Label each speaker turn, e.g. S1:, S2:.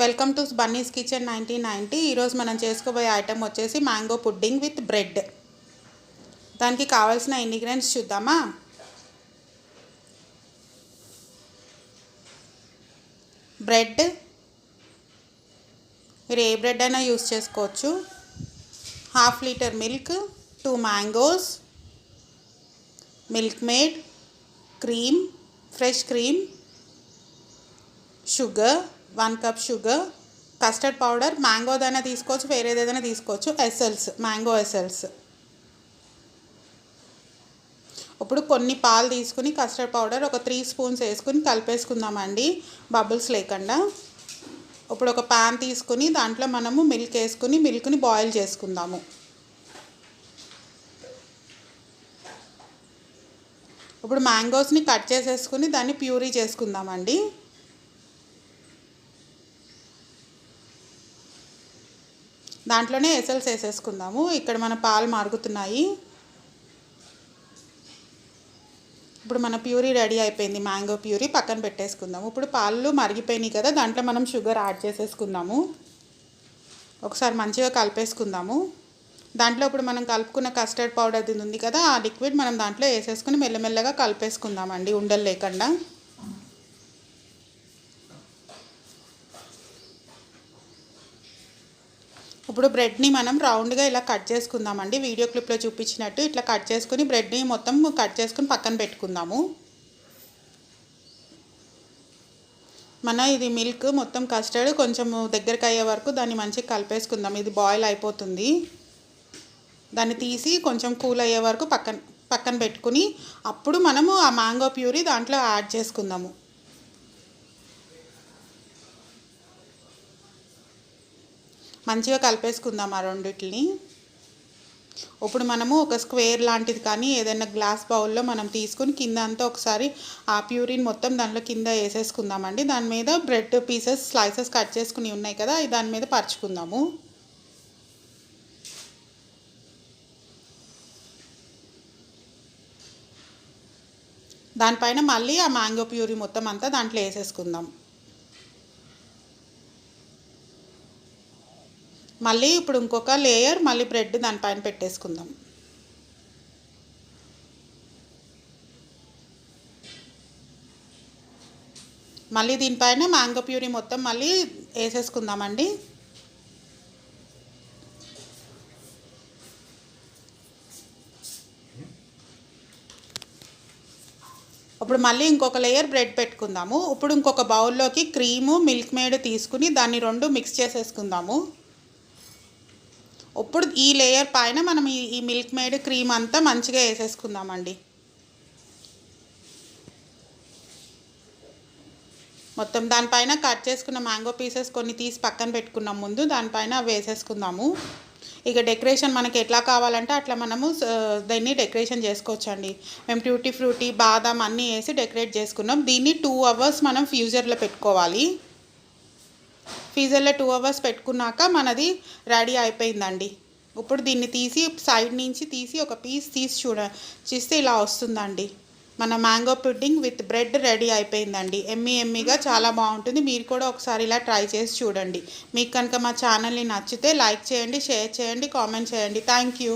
S1: Welcome to Bunny's kitchen nineteen ninety ఈరోజు మనం చేసుకోబోయే ఐటెం వచ్చేసి మ్యాంగో పుడ్డింగ్ విత్ బ్రెడ్. దానికి కావాల్సిన ఇంగ్రీడియంట్స్ చూద్దామా? బ్రెడ్. మీరు ఏ బ్రెడ్ అయినా యూస్ చేసుకోవచ్చు. Half litre milk two mangoes milk made cream fresh cream sugar one cup sugar custard powder మ్యాంగోదైనా తీసుకోవచ్చు వేరేదేదైనా తీసుకోవచ్చు. ఎసెల్స్ మ్యాంగో ఎసెల్స్ ఇప్పుడు కొన్ని పాలు తీసుకుని కస్టర్డ్ పౌడర్ ఒక త్రీ స్పూన్స్ వేసుకుని కలిపేసుకుందామండి. బబుల్స్ లేకుండా. ఇప్పుడు ఒక ప్యాన్ తీసుకుని దాంట్లో మనము మిల్క్ వేసుకుని మిల్క్ని బాయిల్ చేసుకుందాము. ఇప్పుడు మ్యాంగోస్ని కట్ చేసేసుకుని దాన్ని ప్యూరీ చేసుకుందామండి. దాంట్లోనే ఎసల్స్ వేసేసుకుందాము. ఇక్కడ మన పాలు మారుగుతున్నాయి. ఇప్పుడు మన ప్యూరీ రెడీ అయిపోయింది. మ్యాంగో ప్యూరీ పక్కన పెట్టేసుకుందాము. ఇప్పుడు పాలు మరిగిపోయినాయి కదా దాంట్లో మనం షుగర్ యాడ్ చేసేసుకుందాము. ఒకసారి మంచిగా కలిపేసుకుందాము. దాంట్లో ఇప్పుడు మనం కలుపుకున్న కస్టర్డ్ పౌడర్ ఉంది కదా ఆ లిక్విడ్ మనం దాంట్లో వేసేసుకుని మెల్లమెల్లగా కలిపేసుకుందామండి ఉండలు లేకుండా. ఇప్పుడు బ్రెడ్ని మనం రౌండ్గా ఇలా కట్ చేసుకుందామండి. వీడియో క్లిప్లో చూపించినట్టు ఇట్లా కట్ చేసుకుని బ్రెడ్ని మొత్తం కట్ చేసుకుని పక్కన పెట్టుకుందాము. మన ఇది మిల్క్ మొత్తం కస్టర్డ్ కొంచెం దగ్గరికి అయ్యే వరకు దాన్ని మంచిగా కలిపేసుకుందాం. ఇది బాయిల్ అయిపోతుంది. దాన్ని తీసి కొంచెం కూల్ అయ్యే వరకు పక్కన పక్కన పెట్టుకుని అప్పుడు మనము ఆ మ్యాంగో ప్యూరీ దాంట్లో యాడ్ చేసుకుందాము. మంచిగా కలిపేసుకుందాం ఆ రెండిటిని ఇప్పుడు మనము ఒక స్క్వేర్ లాంటిది కానీ ఏదైనా గ్లాస్ బౌల్లో మనం తీసుకుని కింద అంతా ఒకసారి ఆ ప్యూరిన్ మొత్తం దాంట్లో కింద వేసేసుకుందామండి. దాని మీద బ్రెడ్ పీసెస్ స్లైసెస్ కట్ చేసుకుని ఉన్నాయి కదా దాని మీద పరుచుకుందాము. దానిపైన మళ్ళీ ఆ మ్యాంగో ప్యూరీ మొత్తం అంతా దాంట్లో వేసేసుకుందాం. మళ్ళీ ఇప్పుడు ఇంకొక లేయర్ మళ్ళీ బ్రెడ్ దానిపైన పెట్టేసుకుందాం. మళ్ళీ దీనిపైన మ్యాంగో ప్యూరీ మొత్తం మళ్ళీ వేసేసుకుందామండి. ఇప్పుడు మళ్ళీ ఇంకొక లేయర్ బ్రెడ్ పెట్టుకుందాము. ఇప్పుడు ఇంకొక బౌల్లోకి క్రీము మిల్క్ మేడ్ తీసుకుని దాన్ని రెండు మిక్స్ చేసేసుకుందాము. ఇప్పుడు ఈ లేయర్ పైన మనం ఈ మిల్క్ మేడ్ క్రీమ్ అంతా మంచిగా వేసేసుకుందామండి. మొత్తం దానిపైన కట్ చేసుకున్న మ్యాంగో పీసెస్ కొన్ని తీసి పక్కన పెట్టుకున్నాం ముందు దానిపైన అవి వేసేసుకుందాము. ఇక డెకరేషన్ మనకి ఎట్లా కావాలంటే అట్లా మనము దీన్ని డెకరేషన్ చేసుకోవచ్చండి. మేము ట్యూటీ ఫ్రూటీ బాదం అన్నీ వేసి డెకరేట్ చేసుకున్నాం. దీన్ని టూ అవర్స్ మనం ఫ్యూజర్లో పెట్టుకోవాలి. ఫ్రీజర్లో టూ అవర్స్ పెట్టుకున్నాక మనది రెడీ అయిపోయిందండి. ఇప్పుడు దీన్ని తీసి సైడ్ నుంచి తీసి ఒక పీస్ తీసి చూడ చూస్తే ఇలా వస్తుందండి. మన mango pudding with bread ready అయిపోయిందండి. ఎమ్మి ఎమ్మిగా చాలా బాగుంటుంది. మీరు కూడా ఒకసారి ఇలా ట్రై చేసి చూడండి. మీకు కనుక మా ఛానల్ని నచ్చితే లైక్ చేయండి షేర్ చేయండి కామెంట్ చేయండి. Thank you